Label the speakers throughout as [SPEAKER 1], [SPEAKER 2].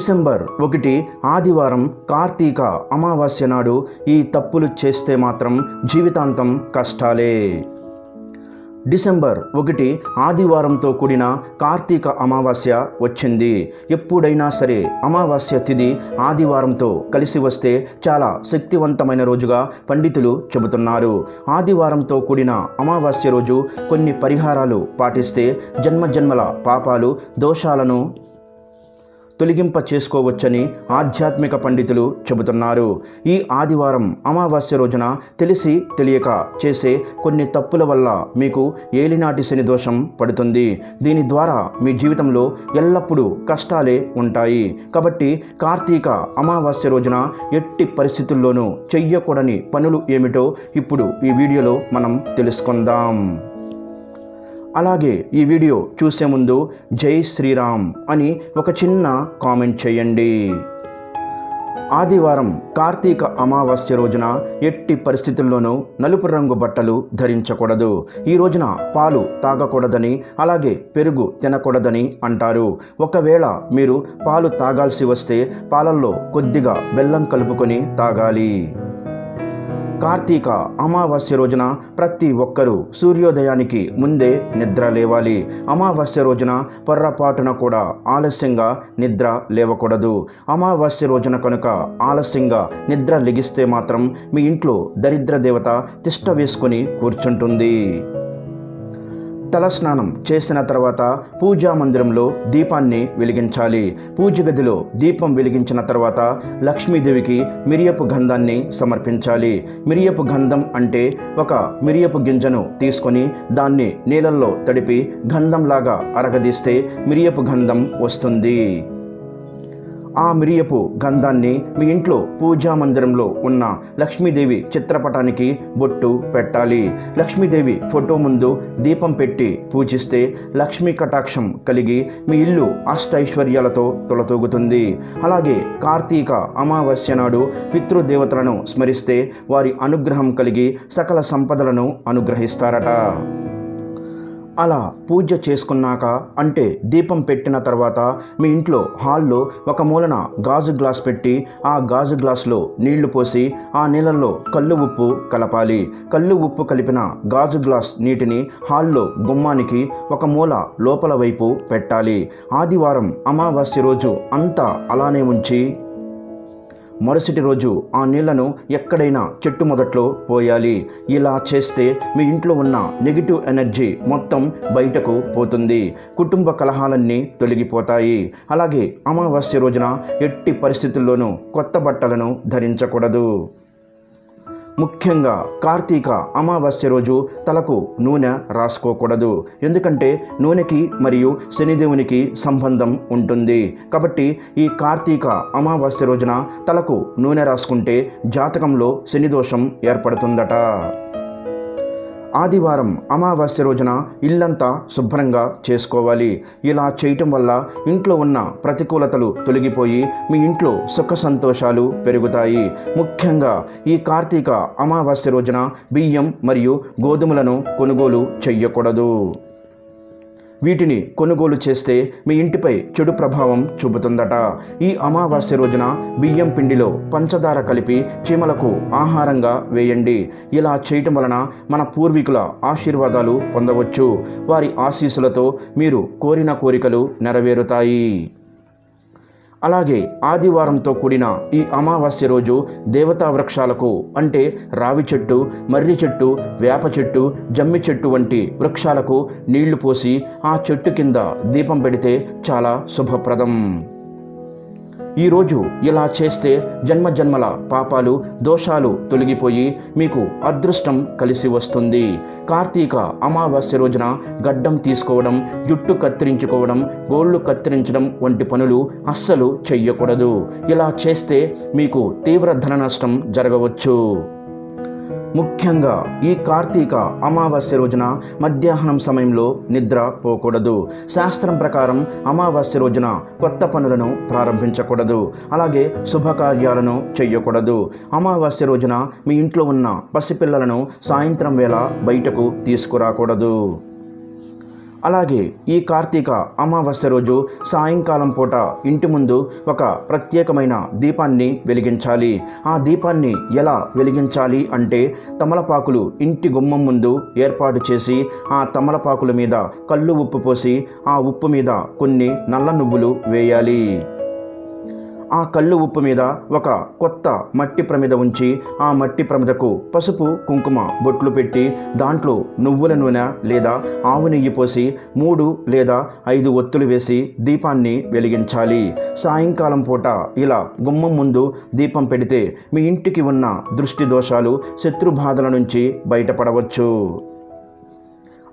[SPEAKER 1] December ఒకటి ఆదివారం కార్తీక అమావాస్య నాడు ఈ తప్పులు చేస్తే మాత్రం జీవితాంతం కష్టాలే. డిసెంబర్ ఒకటి ఆదివారంతో కూడిన కార్తీక అమావాస్య వచ్చింది. ఎప్పుడైనా సరే అమావాస్య తిథి ఆదివారంతో కలిసి వస్తే చాలా శక్తివంతమైన రోజుగా పండితులు చెబుతున్నారు. ఆదివారంతో కూడిన అమావాస్య రోజు కొన్ని పరిహారాలు పాటిస్తే జన్మజన్మల పాపాలు దోషాలను తొలగింప చేసుకోవచ్చని ఆధ్యాత్మిక పండితులు చెబుతున్నారు. ఈ ఆదివారం అమావాస్య రోజున తెలిసి తెలియక చేసే కొన్ని తప్పుల వల్ల మీకు ఏలినాటి శని దోషం పడుతుంది. దీని ద్వారా మీ జీవితంలో ఎల్లప్పుడూ కష్టాలే ఉంటాయి. కాబట్టి కార్తీక అమావాస్య రోజున ఎట్టి పరిస్థితుల్లోనూ చెయ్యకూడని పనులు ఏమిటో ఇప్పుడు ఈ వీడియోలో మనం తెలుసుకుందాం. అలాగే ఈ వీడియో చూసే ముందు జై శ్రీరామ్ అని ఒక చిన్న కామెంట్ చేయండి. ఆదివారం కార్తీక అమావాస్య రోజున ఎట్టి పరిస్థితుల్లోనూ నలుపు రంగు బట్టలు ధరించకూడదు. ఈ రోజున పాలు తాగకూడదని అలాగే పెరుగు తినకూడదని అంటారు. ఒకవేళ మీరు పాలు తాగాల్సి వస్తే పాలల్లో కొద్దిగా బెల్లం కలుపుకొని తాగాలి. కార్తీక అమావాస్య రోజున ప్రతి ఒక్కరూ సూర్యోదయానికి ముందే నిద్ర లేవాలి. అమావాస్య రోజున పొర్రపాటున కూడా ఆలస్యంగా నిద్ర లేవకూడదు. అమావాస్య రోజున కనుక ఆలస్యంగా నిద్ర లెగిస్తే మాత్రం మీ ఇంట్లో దరిద్ర దేవత తిష్ట వేసుకుని కూర్చుంటుంది. తలస్నానం చేసిన తర్వాత పూజా మందిరంలో దీపాన్ని వెలిగించాలి. పూజ గదిలో దీపం వెలిగించిన తర్వాత లక్ష్మీదేవికి మిరియపు గంధాన్ని సమర్పించాలి. మిరియపు గంధం అంటే ఒక మిరియపు గింజను తీసుకొని దాన్ని నీళ్ళల్లో తడిపి గంధంలాగా అరగదీస్తే మిరియపు గంధం వస్తుంది. ఆ మిరియపు గంధాన్ని మీ ఇంట్లో పూజా మందిరంలో ఉన్న లక్ష్మీదేవి చిత్రపటానికి బొట్టు పెట్టాలి. లక్ష్మీదేవి ఫోటో ముందు దీపం పెట్టి పూజిస్తే లక్ష్మీ కటాక్షం కలిగి మీ ఇల్లు అష్టైశ్వర్యాలతో తొలతూగుతుంది. అలాగే కార్తీక అమావాస్య నాడు పితృదేవతలను స్మరిస్తే వారి అనుగ్రహం కలిగి సకల సంపదలను అనుగ్రహిస్తారట. అలా పూజ చేసుకున్నాక అంటే దీపం పెట్టిన తర్వాత మీ ఇంట్లో హాల్లో ఒక మూలన గాజు గ్లాస్ పెట్టి ఆ గాజు గ్లాసులో నీళ్ళు పోసి ఆ నీళ్ళల్లో కళ్ళు ఉప్పు కలపాలి. కళ్ళు ఉప్పు కలిపిన గాజు గ్లాస్ నీటిని హాల్లో గుమ్మానికి ఒక మూల లోపల వైపు పెట్టాలి. ఆదివారం అమావాస్య రోజు అంతా అలానే ఉంచి మరుసటి రోజు ఆ నీళ్ళను ఎక్కడైనా చెట్టు మొదట్లో పోయాలి. ఇలా చేస్తే మీ ఇంట్లో ఉన్న నెగిటివ్ ఎనర్జీ మొత్తం బయటకు పోతుంది. కుటుంబ కలహాలన్నీ తొలగిపోతాయి. అలాగే అమావాస్య రోజున ఎట్టి పరిస్థితుల్లోనూ కొత్త బట్టలను ధరించకూడదు. ముఖ్యంగా కార్తీక అమావాస్య రోజు తలకు నూనె రాసుకోకూడదు. ఎందుకంటే నూనెకి మరియు శనిదేవునికి సంబంధం ఉంటుంది. కాబట్టి ఈ కార్తీక అమావాస్య రోజున తలకు నూనె రాసుకుంటే జాతకంలో శనిదోషం ఏర్పడుతుందట. ఆదివారం అమావాస్య రోజున ఇల్లంతా శుభ్రంగా చేసుకోవాలి. ఇలా చేయటం వల్ల ఇంట్లో ఉన్న ప్రతికూలతలు తొలగిపోయి మీ ఇంట్లో సుఖ సంతోషాలు పెరుగుతాయి. ముఖ్యంగా ఈ కార్తీక అమావాస్య రోజున బియ్యం మరియు గోధుమలను కొనుగోలు చెయ్యకూడదు. వీటిని కొనుగోలు చేస్తే మీ ఇంటిపై చెడు ప్రభావం చూపుతుందట. ఈ అమావాస్య రోజున బియ్యం పిండిలో పంచదార కలిపి చీమలకు ఆహారంగా వేయండి. ఇలా చేయటం వలన మన పూర్వీకుల ఆశీర్వాదాలు పొందవచ్చు. వారి ఆశీస్సులతో మీరు కోరిన కోరికలు నెరవేరుతాయి. అలాగే ఆదివారంతో కూడిన ఈ అమావాస్య రోజు దేవతా వృక్షాలకు అంటే రావి చెట్టు మర్రి చెట్టు వేప చెట్టు జమ్మి చెట్టు వంటి వృక్షాలకు నీళ్ళు పోసి ఆ చెట్టు కింద దీపం పెడితే చాలా శుభప్రదం. ఈరోజు ఇలా చేస్తే జన్మ జన్మల పాపాలు దోషాలు తొలగిపోయి మీకు అదృష్టం కలిసి వస్తుంది. కార్తీక అమావాస్య రోజున గడ్డం తీసుకోవడం జుట్టు కత్తిరించుకోవడం గోళ్ళు కత్తిరించడం వంటి పనులు అస్సలు చెయ్యకూడదు. ఇలా చేస్తే మీకు తీవ్ర ధన నష్టం జరగవచ్చు. ముఖ్యంగా ఈ కార్తీక అమావాస్య రోజున మధ్యాహ్నం సమయంలో నిద్ర పోకూడదు. శాస్త్రం ప్రకారం అమావాస్య రోజున కొత్త పనులను ప్రారంభించకూడదు. అలాగే శుభకార్యాలను చేయకూడదు అమావాస్య రోజున మీ ఇంట్లో ఉన్న పసిపిల్లలను సాయంత్రం వేళ బయటకు తీసుకురాకూడదు. అలాగే ఈ కార్తీక అమావాస్య రోజు సాయంకాలం పూట ఇంటి ముందు ఒక ప్రత్యేకమైన దీపాన్ని వెలిగించాలి. ఆ దీపాన్ని ఎలా వెలిగించాలి అంటే తమలపాకులు ఇంటి గుమ్మం ముందు ఏర్పాటు చేసి ఆ తమలపాకుల మీద కళ్ళు ఉప్పు పోసి ఆ ఉప్పు మీద కొన్ని నల్ల నువ్వులు వేయాలి. ఆ కళ్ళు ఉప్పు మీద ఒక కొత్త మట్టి ప్రమిద ఉంచి ఆ మట్టి ప్రమిదకు పసుపు కుంకుమ బొట్లు పెట్టి దాంట్లో నువ్వుల నూనె లేదా ఆవు నెయ్యి పోసి మూడు లేదా ఐదు ఒత్తులు వేసి దీపాన్ని వెలిగించాలి. సాయంకాలం పూట ఇలా గుమ్మం ముందు దీపం పెడితే మీ ఇంటికి ఉన్న దృష్టి దోషాలు శత్రు బాధల నుంచి బయటపడవచ్చు.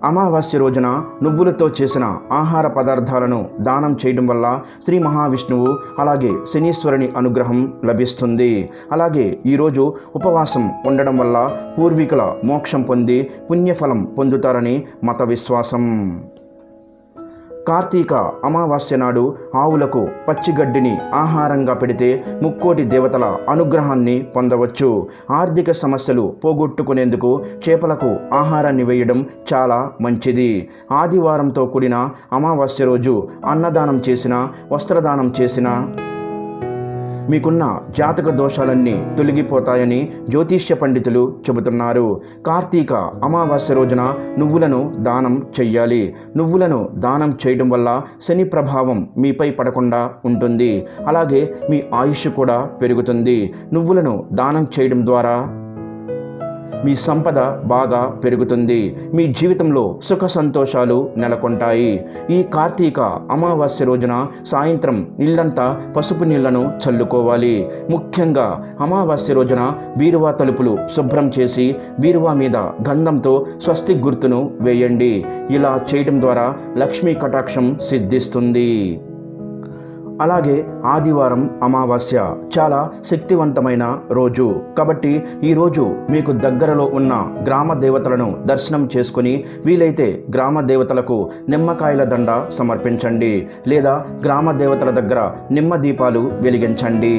[SPEAKER 1] అమావాస్య రోజున నువ్వులతో చేసిన ఆహార పదార్థాలను దానం చేయడం వల్ల శ్రీ మహావిష్ణువు అలాగే శనీశ్వరుని అనుగ్రహం లభిస్తుంది. అలాగే ఈరోజు ఉపవాసం ఉండడం వల్ల పూర్వీకుల మోక్షం పొంది పుణ్యఫలం పొందుతారని మత విశ్వాసం. కార్తీక అమావాస్య నాడు ఆవులకు పచ్చిగడ్డిని ఆహారంగా పెడితే ముక్కోటి దేవతల అనుగ్రహాన్ని పొందవచ్చు. ఆర్థిక సమస్యలు పోగొట్టుకునేందుకు చేపలకు ఆహారాన్ని వేయడం చాలా మంచిది. ఆదివారంతో కూడిన అమావాస్య రోజు అన్నదానం చేసిన వస్త్రదానం చేసిన మీకున్న జాతక దోషాలన్నీ తొలగిపోతాయని జ్యోతిష్య పండితులు చెబుతున్నారు. కార్తీక అమావాస్య రోజున నువ్వులను దానం చెయ్యాలి. నువ్వులను దానం చేయడం వల్ల శని ప్రభావం మీపై పడకుండా ఉంటుంది. అలాగే మీ ఆయుష్ కూడా పెరుగుతుంది. నువ్వులను దానం చేయడం ద్వారా మీ సంపద బాగా పెరుగుతుంది. మీ జీవితంలో సుఖ సంతోషాలు నెలకొంటాయి. ఈ కార్తీక అమావాస్య రోజున సాయంత్రం ఇల్లంతా పసుపు నీళ్ళను చల్లుకోవాలి. ముఖ్యంగా అమావాస్య రోజున బీరువా తలుపులు శుభ్రం చేసి బీరువా మీద గంధంతో స్వస్తి గుర్తును వేయండి. ఇలా చేయడం ద్వారా లక్ష్మీ కటాక్షం సిద్ధిస్తుంది. అలాగే ఆదివారం అమావాస్య చాలా శక్తివంతమైన రోజు. కాబట్టి ఈరోజు మీకు దగ్గరలో ఉన్న గ్రామ దేవతలను దర్శనం చేసుకుని వీలైతే గ్రామ దేవతలకు నిమ్మకాయల దండ సమర్పించండి లేదా గ్రామ దేవతల దగ్గర నిమ్మ దీపాలు వెలిగించండి.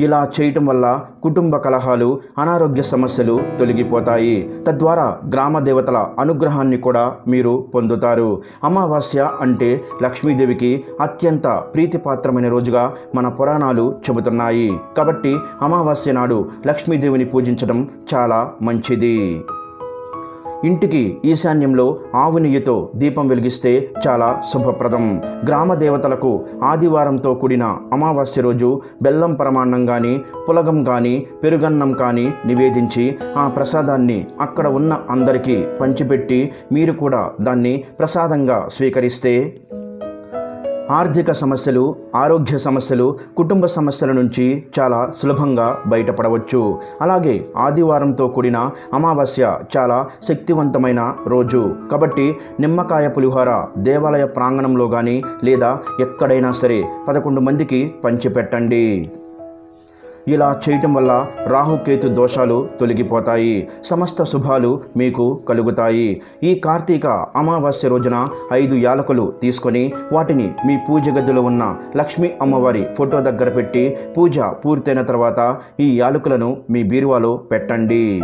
[SPEAKER 1] ఇలా చేయటం వల్ల కుటుంబ కలహాలు అనారోగ్య సమస్యలు తొలగిపోతాయి. తద్వారా గ్రామ దేవతల అనుగ్రహాన్ని కూడా మీరు పొందుతారు. అమావాస్య అంటే లక్ష్మీదేవికి అత్యంత ప్రీతిపాత్రమైన రోజుగా మన పురాణాలు చెబుతున్నాయి. కాబట్టి అమావాస్య నాడు లక్ష్మీదేవిని పూజించడం చాలా మంచిది. ఇంటికి ఈశాన్యంలో ఆవు నెయ్యితో దీపం వెలిగిస్తే చాలా శుభప్రదం. గ్రామ దేవతలకు ఆదివారంతో కూడిన అమావాస్య రోజు బెల్లం ప్రమాణం కానీ పులగం కానీ పెరుగన్నం కానీ నివేదించి ఆ ప్రసాదాన్ని అక్కడ ఉన్న అందరికీ పంచిపెట్టి మీరు కూడా దాన్ని ప్రసాదంగా స్వీకరిస్తే ఆర్థిక సమస్యలు ఆరోగ్య సమస్యలు కుటుంబ సమస్యల నుంచి చాలా సులభంగా బయటపడవచ్చు. అలాగే ఆదివారంతో కూడిన అమావాస్య చాలా శక్తివంతమైన రోజు. కాబట్టి నిమ్మకాయ పులిహోర దేవాలయ ప్రాంగణంలో కానీ లేదా ఎక్కడైనా సరే పదకొండు మందికి పంచిపెట్టండి. ఇలా చేయటం వల్ల రాహుకేతు దోషాలు తొలగిపోతాయి. సమస్త శుభాలు మీకు కలుగుతాయి. ఈ కార్తీక అమావాస్య రోజున ఐదు యాలకులు తీసుకొని వాటిని మీ పూజ గదిలో ఉన్న లక్ష్మీ అమ్మవారి ఫోటో దగ్గర పెట్టి పూజ పూర్తయిన తర్వాత ఈ యాలకులను మీ బీరువాలో పెట్టండి.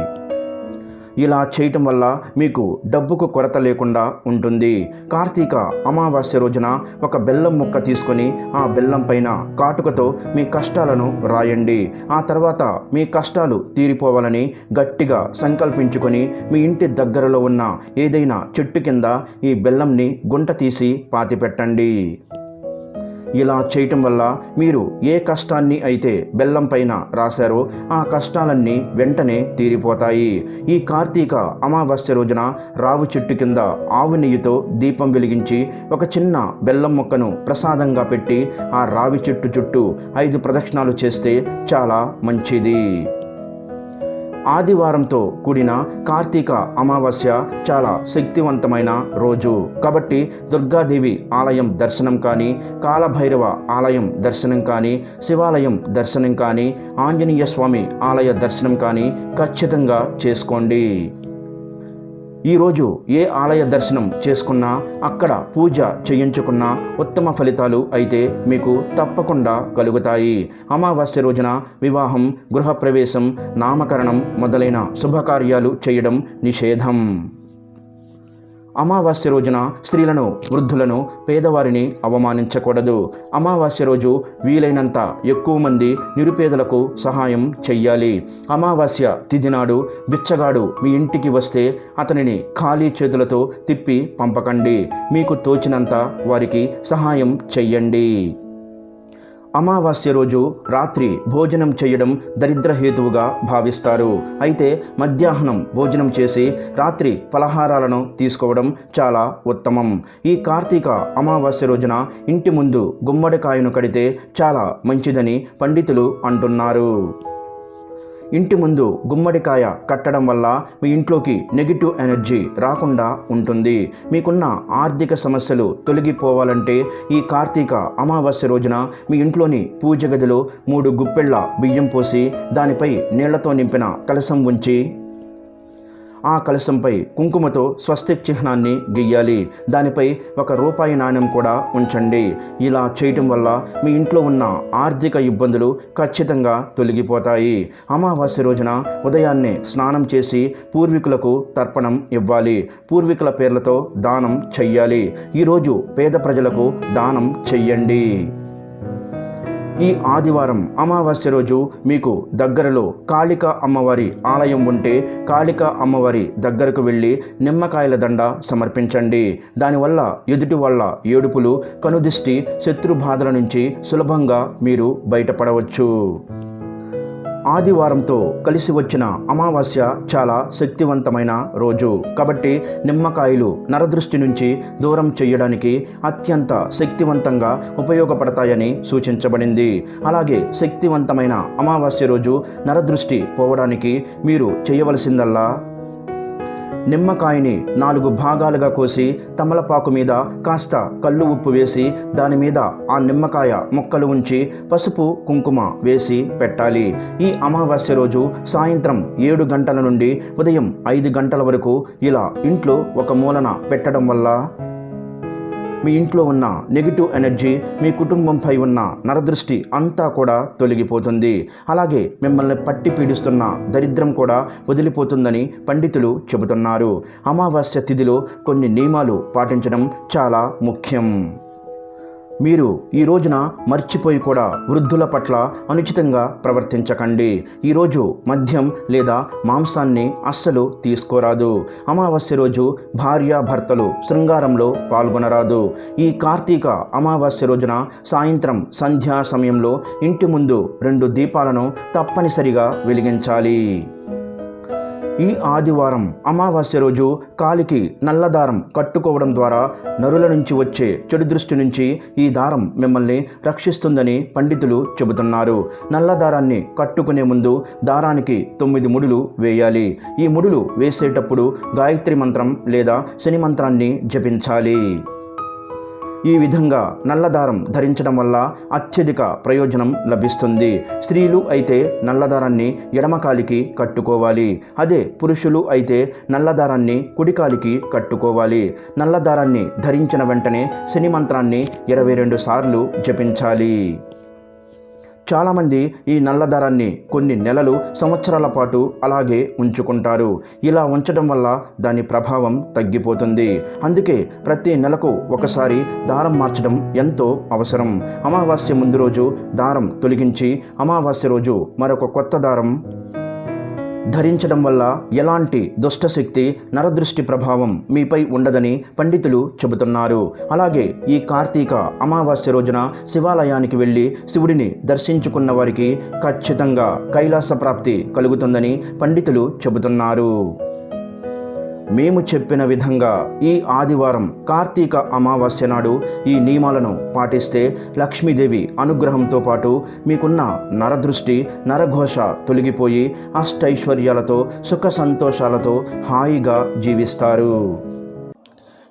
[SPEAKER 1] ఇలా చేయటం వల్ల మీకు డబ్బుకు కొరత లేకుండా ఉంటుంది. కార్తీక అమావాస్య రోజున ఒక బెల్లం ముక్క తీసుకొని ఆ బెల్లం పైన కాటుకతో మీ కష్టాలను రాయండి ఆ తర్వాత మీ కష్టాలు తీరిపోవాలని గట్టిగా సంకల్పించుకొని మీ ఇంటి దగ్గరలో ఉన్న ఏదైనా చెట్టు కింద ఈ బెల్లంని గుంట తీసి పాతిపెట్టండి. ఇలా చేయటం వల్ల మీరు ఏ కష్టాన్ని అయితే బెల్లం పైన రాశారో ఆ కష్టాలన్నీ వెంటనే తీరిపోతాయి. ఈ కార్తీక అమావాస్య రోజున రావు చెట్టు కింద ఆవు నెయ్యితో దీపం వెలిగించి ఒక చిన్న బెల్లం మొక్కను ప్రసాదంగా పెట్టి ఆ రావి చెట్టు చుట్టూ ఐదు ప్రదక్షిణాలు చేస్తే చాలా మంచిది. ఆదివారంతో కూడిన కార్తీక అమావాస్య చాలా శక్తివంతమైన రోజు. కాబట్టి దుర్గాదేవి ఆలయం దర్శనం కానీ కాలభైరవ ఆలయం దర్శనం కానీ శివాలయం దర్శనం కానీ ఆంజనేయ స్వామి ఆలయ దర్శనం కానీ ఖచ్చితంగా చేసుకోండి. ఈరోజు ఏ ఆలయ దర్శనం చేసుకున్నా అక్కడ పూజ చేయించుకున్నా ఉత్తమ ఫలితాలు అయితే మీకు తప్పకుండా కలుగుతాయి. అమావాస్య రోజున వివాహం గృహప్రవేశం నామకరణం మొదలైన శుభకార్యాలు చేయడం నిషేధం. అమావాస్య రోజున స్త్రీలను వృద్ధులను పేదవారిని అవమానించకూడదు. అమావాస్య రోజు వీలైనంత ఎక్కువ మంది నిరుపేదలకు సహాయం చెయ్యాలి. అమావాస్య తిథి నాడు బిచ్చగాడు మీ ఇంటికి వస్తే అతనిని ఖాళీ చేతులతో తిప్పి పంపకండి. మీకు తోచినంత వారికి సహాయం చెయ్యండి. అమావాస్య రోజు రాత్రి భోజనం చేయడం దరిద్రహేతువుగా భావిస్తారు. అయితే మధ్యాహ్నం భోజనం చేసి రాత్రి ఫలహారాలను తీసుకోవడం చాలా ఉత్తమం. ఈ కార్తీక అమావాస్య రోజున ఇంటి ముందు గుమ్మడికాయను కడితే చాలా మంచిదని పండితులు అంటున్నారు. ఇంటి ముందు గుమ్మడికాయ కట్టడం వల్ల మీ ఇంట్లోకి నెగిటివ్ ఎనర్జీ రాకుండా ఉంటుంది. మీకున్న ఆర్థిక సమస్యలు తొలగిపోవాలంటే ఈ కార్తీక అమావాస్య రోజున మీ ఇంట్లోని పూజ గదిలో మూడు గుప్పెళ్ళ బియ్యం పోసి దానిపై నీళ్ళతో నింపిన కలసం ఉంచి ఆ కలశంపై కుంకుమతో స్వస్తిక్ చిహ్నాన్ని గీయాలి. దానిపై ఒక రూపాయి నాణ్యం కూడా ఉంచండి. ఇలా చేయటం వల్ల మీ ఇంట్లో ఉన్న ఆర్థిక ఇబ్బందులు ఖచ్చితంగా తొలగిపోతాయి. అమావాస్య రోజున ఉదయాన్నే స్నానం చేసి పూర్వీకులకు తర్పణం ఇవ్వాలి. పూర్వీకుల పేర్లతో దానం చెయ్యాలి. ఈరోజు పేద ప్రజలకు దానం చెయ్యండి. ఈ ఆదివారం అమావాస్య రోజు మీకు దగ్గరలో కాళిక అమ్మవారి ఆలయం ఉంటే కాళిక అమ్మవారి దగ్గరకు వెళ్ళి నిమ్మకాయల దండ సమర్పించండి. దానివల్ల ఎదుటి వల్ల ఏడుపులు కనుదిష్టి శత్రు బాధల నుంచి సులభంగా మీరు బయటపడవచ్చు. ఆదివారంతో కలిసి వచ్చిన అమావాస్య చాలా శక్తివంతమైన రోజు. కాబట్టి నిమ్మకాయలు నరదృష్టి నుంచి దూరం చేయడానికి అత్యంత శక్తివంతంగా ఉపయోగపడతాయని సూచించబడింది. అలాగే శక్తివంతమైన అమావాస్య రోజు నరదృష్టి పోవడానికి మీరు చేయవలసిందల్లా? నిమ్మకాయని నాలుగు భాగాలుగా కోసి తమలపాకు మీద కాస్త కళ్ళు ఉప్పు వేసి దాని మీద ఆ నిమ్మకాయ ముక్కలు ఉంచి పసుపు కుంకుమ వేసి పెట్టాలి. ఈ అమావాస్య రోజు సాయంత్రం ఏడు గంటల నుండి ఉదయం ఐదు గంటల వరకు ఇలా ఇంట్లో ఒక మూలన పెట్టడం వల్ల మీ ఇంట్లో ఉన్న నెగిటివ్ ఎనర్జీ మీ కుటుంబంపై ఉన్న నరదృష్టి అంతా కూడా తొలగిపోతుంది. అలాగే మిమ్మల్ని పట్టి పీడిస్తున్న దరిద్రం కూడా వదిలిపోతుందని పండితులు చెబుతున్నారు. అమావాస్య తిథిలో కొన్ని నియమాలు పాటించడం చాలా ముఖ్యం. మీరు ఈ రోజున మర్చిపోయి కూడా వృద్ధుల పట్ల అనుచితంగా ప్రవర్తించకండి. ఈరోజు మద్యం లేదా మాంసాన్ని అస్సలు తీసుకోరాదు. అమావాస్య రోజు భార్యాభర్తలు శృంగారంలో పాల్గొనరాదు. ఈ కార్తీక అమావాస్య రోజున సాయంత్రం సంధ్యా సమయంలో ఇంటి ముందు రెండు దీపాలను తప్పనిసరిగా వెలిగించాలి. ఈ ఆదివారం అమావాస్య రోజు కాలికి నల్లదారం కట్టుకోవడం ద్వారా నరుల నుంచి వచ్చే చెడు దృష్టి నుంచి ఈ దారం మిమ్మల్ని రక్షిస్తుందని పండితులు చెబుతున్నారు. నల్లదారాన్ని కట్టుకునే ముందు దారానికి తొమ్మిది ముడులు వేయాలి. ఈ ముడులు వేసేటప్పుడు గాయత్రి మంత్రం లేదా శని మంత్రాన్ని జపించాలి. ఈ విధంగా నల్లదారం ధరించడం వల్ల అత్యధిక ప్రయోజనం లభిస్తుంది. స్త్రీలు అయితే నల్లదారాన్ని ఎడమకాలికి కట్టుకోవాలి. అదే పురుషులు అయితే నల్లదారాన్ని కుడికాలికి కట్టుకోవాలి. నల్లదారాన్ని ధరించిన వెంటనే శని మంత్రాన్ని ఇరవై రెండు సార్లు జపించాలి. చాలామంది ఈ నల్లదారాన్ని కొన్ని నెలలు సంవత్సరాల పాటు అలాగే ఉంచుకుంటారు. ఇలా ఉంచడం వల్ల దాని ప్రభావం తగ్గిపోతుంది. అందుకే ప్రతి నెలకు ఒకసారి దారం మార్చడం ఎంతో అవసరం. అమావాస్య ముందు రోజు దారం తొలగించి అమావాస్య రోజు మరొక కొత్త దారం ధరించడం వల్ల ఎలాంటి దుష్టశక్తి నరదృష్టి ప్రభావం మీపై ఉండదని పండితులు చెబుతున్నారు. అలాగే ఈ కార్తీక అమావాస్య రోజున శివాలయానికి వెళ్ళి శివుడిని దర్శించుకున్న వారికి ఖచ్చితంగా కైలాస ప్రాప్తి కలుగుతుందని పండితులు చెబుతున్నారు. మేము చెప్పిన విధంగా ఈ ఆదివారం కార్తీక అమావాస్య నాడు ఈ నియమాలను పాటిస్తే లక్ష్మీదేవి అనుగ్రహంతో పాటు మీకున్న నరదృష్టి నరఘోష తొలగిపోయి అష్టైశ్వర్యాలతో సుఖ సంతోషాలతో హాయిగా జీవిస్తారు.